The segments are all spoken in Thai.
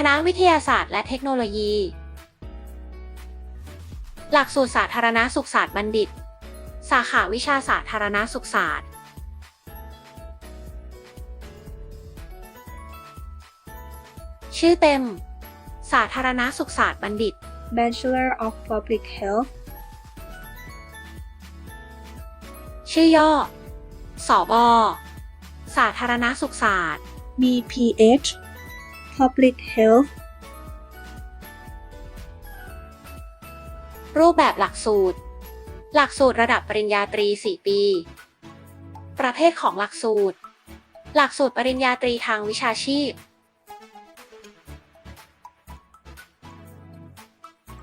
คณะวิทยาศาสตร์และเทคโนโลยี หลักสูตรสาธารณสุขศาสตร์บัณฑิต สาขาวิชาสาธารณสุขศาสตร์ ชื่อเต็ม สาธารณสุขศาสตร์บัณฑิต Bachelor of Public Health ชื่อย่อ สอบอ สาธารณสุขศาสตร์ BPH Public Health รูปแบบหลักสูตร หลักสูตรระดับปริญญาตรี 4 ปี ประเภทของหลักสูตร หลักสูตรปริญญาตรีทางวิชาชีพ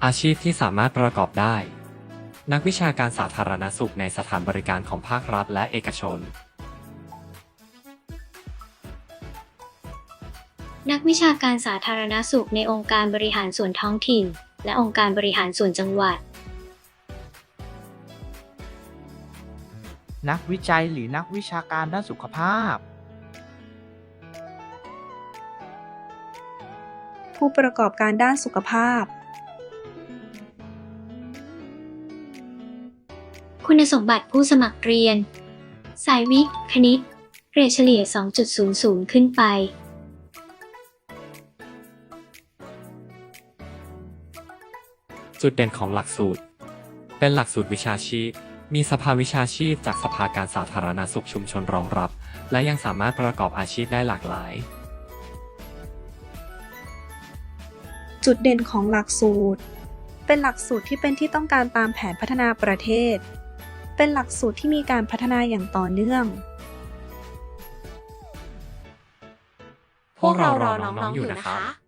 อาชีพที่สามารถประกอบได้ นักวิชาการสาธารณสุขในสถานบริการของภาครัฐและเอกชน นักวิชาการสาธารณสุขในองค์การบริหารส่วนท้องถิ่น และองค์การบริหารส่วนจังหวัด นักวิจัยหรือนักวิชาการด้านสุขภาพ ผู้ประกอบการด้านสุขภาพ คุณสมบัติผู้สมัครเรียน สายวิทย์ คณิต เกรดเฉลี่ย 2.00 ขึ้นไป จุดเด่นของหลักสูตร เป็นหลักสูตรวิชาชีพ มีสภาวิชาชีพจากสภาการสาธารณสุขชุมชนรองรับ และยังสามารถประกอบอาชีพได้หลากหลาย จุดเด่นของหลักสูตร เป็นหลักสูตรที่เป็นที่ต้องการตามแผนพัฒนาประเทศ เป็นหลักสูตรที่มีการพัฒนาอย่างต่อเนื่อง พวกเรารอน้องๆอยู่นะคะ